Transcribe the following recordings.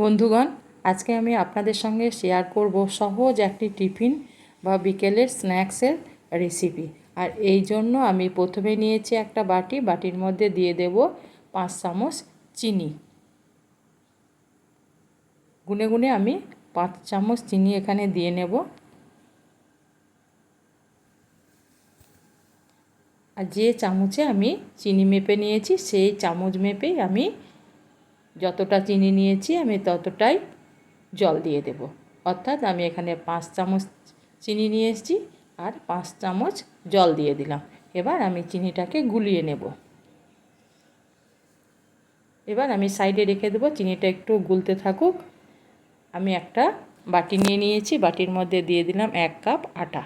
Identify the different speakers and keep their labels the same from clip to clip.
Speaker 1: বন্ধুগণ, আজকে আমি আপনাদের সঙ্গে শেয়ার করব সহজ একটি টিফিন বা বিকেলের স্ন্যাক্সের রেসিপি আর এই জন্য আমি প্রথমে নিয়েছি একটা বাটি, বাটির মধ্যে দিয়ে দেব পাঁচ চামচ চিনি। গুনে গুনে আমি পাঁচ চামচ চিনি এখানে দিয়ে নেব। আর যে চামচে আমি চিনি মেপে নিয়েছি, সেই চামচ মেপেই আমি যতটা চিনি নিয়েছি, আমি ততটাই জল দিয়ে দেব। অর্থাৎ আমি এখানে পাঁচ চামচ চিনি নিয়ে এসেছি আর পাঁচ চামচ জল দিয়ে দিলাম। এবার আমি চিনিটাকে গুলিয়ে নেব। এবার আমি সাইডে রেখে দেবো, চিনিটা একটু গুলতে থাকুক। আমি একটা বাটি নিয়ে নিয়েছি, বাটির মধ্যে দিয়ে দিলাম এক কাপ আটা।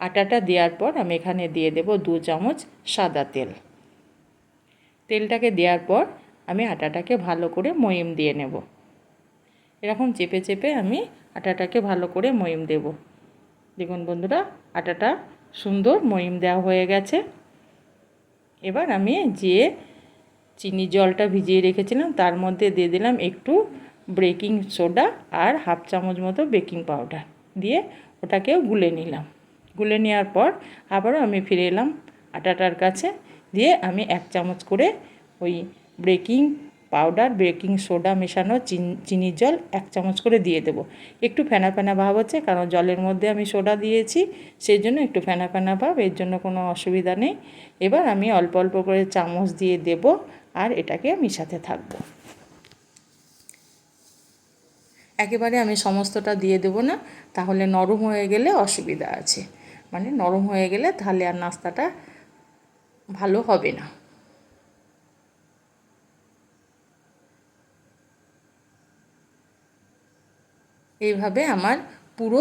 Speaker 1: আটাটা দেওয়ার পর আমি এখানে দিয়ে দেব দু চামচ সাদা তেল। তেলটাকে দেওয়ার পর আমি আটাটাকে ভালো করে ময়ম দিয়ে নেব। এরকম চেপে চেপে আমি আটাটাকে ভালো করে ময়ম দেব। দেখুন বন্ধুরা, আটাটা সুন্দর ময়ম দেওয়া হয়ে গেছে। এবার আমি যে চিনি জলটা ভিজিয়ে রেখেছিলাম, তার মধ্যে দিয়ে দিলাম একটু বেকিং সোডা আর হাফ চামচ মতো বেকিং পাউডার দিয়ে ওটাকেও গুলে নিলাম। গুলে নেওয়ার পর আবারও আমি ফিরে এলাম আটাটার কাছে, দিয়ে আমি এক চামচ করে ওই বেকিং পাউডার, বেকিং সোডা মেশানো চিনির জল এক চামচ করে দিয়ে দেবো। একটু ফেনা ফেনা ভাব হচ্ছে কারণ জলের মধ্যে আমি সোডা দিয়েছি, সেই জন্য একটু ফেনা ফেনা ভাব, এর জন্য কোনো অসুবিধা নেই। এবার আমি অল্প অল্প করে চামচ দিয়ে দেব আর এটাকে মিশাতে থাকব। একেবারে আমি সমস্তটা দিয়ে দেবো না, তাহলে নরম হয়ে গেলে অসুবিধা আছে। মানে নরম হয়ে গেলে তাহলে আর নাস্তাটা ভালো হবে না। এইভাবে আমার পুরো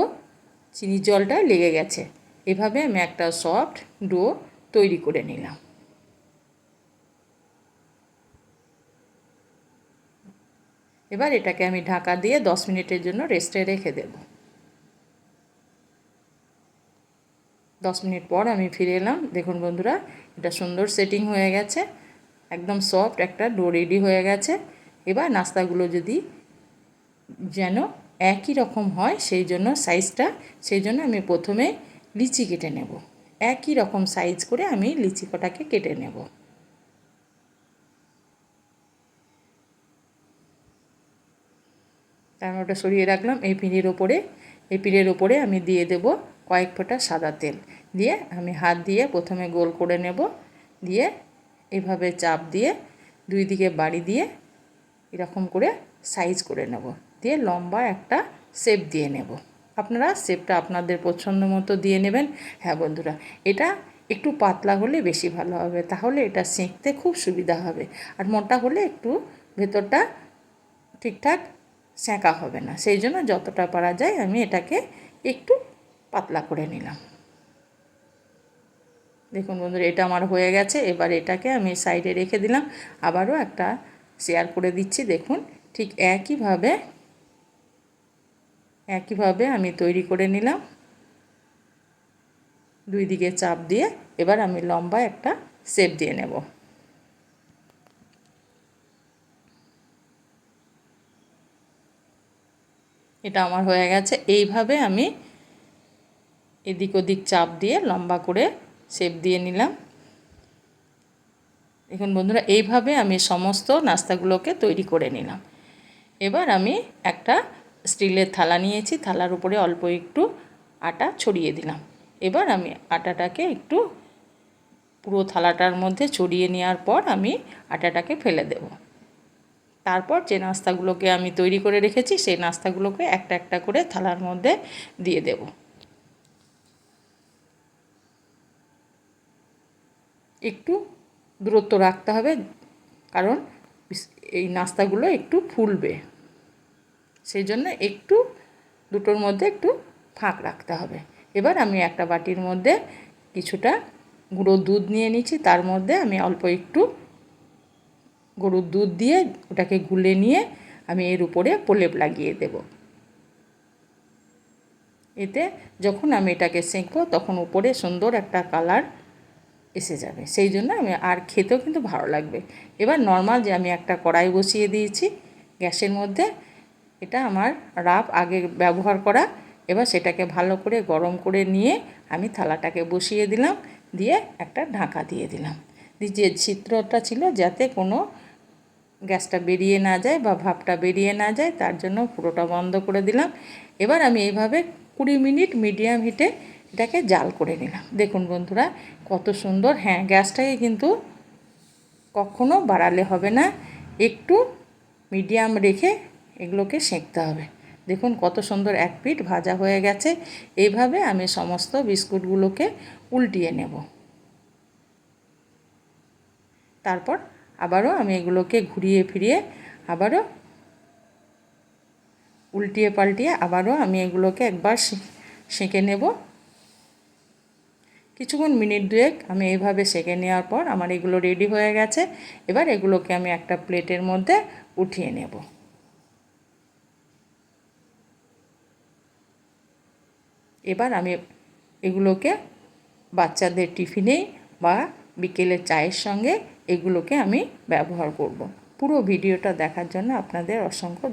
Speaker 1: চিনি জলটা লেগে গেছে। এভাবে আমি একটা সফট ডো তৈরি করে নিলাম। এবার এটাকে আমি ঢাকা দিয়ে দশ মিনিটের জন্য রেস্টে রেখে দেব। দশ মিনিট পর আমি ফিরে এলাম। দেখুন বন্ধুরা, এটা সুন্দর সেটিং হয়ে গেছে। একদম সফট একটা ডো রেডি হয়ে গেছে। এবার নাস্তাগুলো যদি যেন একই রকম হয়, সেই জন্য সাইজটা সেই জন্য আমি প্রথমে লিচি কেটে নেব। একই রকম সাইজ করে আমি লিচি কটাকে কেটে নেব। তারপর ওটা সরিয়ে রাখলাম, এই পিঁড়ের ওপরে। এই পিঁড়ের ওপরে আমি দিয়ে দেব কয়েক ফোঁটা সাদা তেল। দিয়ে আমি হাত দিয়ে প্রথমে গোল করে নেব। দিয়ে এভাবে চাপ দিয়ে দুই দিকে বাড়ি দিয়ে এরকম করে সাইজ করে নেব। দিয়ে লম্বা একটা শেপ দিয়ে নেব। আপনারা শেপটা আপনাদের পছন্দ মতো দিয়ে নেবেন। হ্যাঁ বন্ধুরা, এটা একটু পাতলা হলে বেশি ভালো হবে, তাহলে এটা সেঁকতে খুব সুবিধা হবে। আর মোটা হলে একটু ভেতরটা ঠিকঠাক সেঁকা হবে না। সেই জন্য যতটা পারা যায় আমি এটাকে একটু পাতলা করে নিলাম। দেখুন বন্ধুরা, এটা আমার হয়ে গেছে। এবার এটাকে আমি সাইডে রেখে দিলাম। আবারও একটা শেয়ার করে দিচ্ছি। দেখুন ঠিক একইভাবে একইভাবে আমি তৈরি করে নিলাম। দুই দিকে চাপ দিয়ে এবার আমি লম্বা একটা শেপ দিয়ে নেব। এটা আমার হয়ে গেছে। এইভাবে আমি এদিক ওদিক চাপ দিয়ে লম্বা করে শেপ দিয়ে নিলাম। দেখুন বন্ধুরা, এইভাবে আমি সমস্ত নাস্তাগুলোকে তৈরি করে নিলাম। এবার আমি একটা স্টিলের থালা নিয়েছি, থালার উপরে অল্প একটু আটা ছড়িয়ে দিলাম। এবার আমি আটাটাকে একটু পুরো থালাটার মধ্যে ছড়িয়ে নেওয়ার পর আমি আটাটাকে ফেলে দেব। তারপর যে নাস্তাগুলোকে আমি তৈরি করে রেখেছি, সেই নাস্তাগুলোকে একটা একটা করে থালার মধ্যে দিয়ে দেব। একটু দূরত্ব রাখতে হবে, কারণ এই নাস্তাগুলো একটু ফুলবে। সেই জন্য একটু, দুটোর মধ্যে একটু ফাঁক রাখতে হবে। এবার আমি একটা বাটির মধ্যে কিছুটা গুঁড়ো দুধ নিয়ে নিচ্ছি, তার মধ্যে আমি অল্প একটু গরুর দুধ দিয়ে ওটাকে গুলে নিয়ে আমি এর উপরে প্রলেপ লাগিয়ে দেব। এতে যখন আমি এটাকে সেঁকবো তখন উপরে সুন্দর একটা কালার এসে যাবে। সেই জন্য আমি আর খেতেও কিন্তু ভালো লাগবে। এবার নর্মাল যে আমি একটা কড়াই বসিয়ে দিয়েছি, গ্যাসের মধ্যে এটা আমার রাব আগে ব্যবহার করা। এবার সেটাকে ভালো করে গরম করে নিয়ে আমি থালাটাকে বসিয়ে দিলাম, দিয়ে একটা ঢাকা দিয়ে দিলাম। যে ছিদ্রটা ছিল যাতে কোনো গ্যাসটা বেরিয়ে না যায় বা ভাপটা বেরিয়ে না যায়, তার জন্য পুরোটা বন্ধ করে দিলাম। এবার আমি এইভাবে কুড়ি মিনিট মিডিয়াম হিটে এটাকে জাল করে নিলাম। দেখুন বন্ধুরা, কত সুন্দর। হ্যাঁ গ্যাসটাকে কিন্তু কখনো বাড়ালে হবে না। একটু মিডিয়াম রেখে এগুলোকে সেঁকতে হবে। দেখুন কত সুন্দর এক পিঠ ভাজা হয়ে গেছে। এইভাবে আমি সমস্ত বিস্কুটগুলোকে উল্টিয়ে নেব। তারপর আবারও আমি এগুলোকে ঘুরিয়ে ফিরিয়ে আবারও উল্টিয়ে পাল্টিয়ে আবারও আমি এগুলোকে একবার সেঁকে নেব। কিছুক্ষণ মিনিট দুয়েক আমি এইভাবে সেঁকে নেওয়ার পর আমার এগুলো রেডি হয়ে গেছে। এবার এগুলোকে আমি একটা প্লেটের মধ্যে উঠিয়ে নেব। এবার আমি এগুলোকে বাচ্চাদের টিফিনে বা বিকেলের চায়ের সঙ্গে এগুলোকে আমি ব্যবহার করব। পুরো ভিডিওটা দেখার জন্য আপনাদের অসংখ্য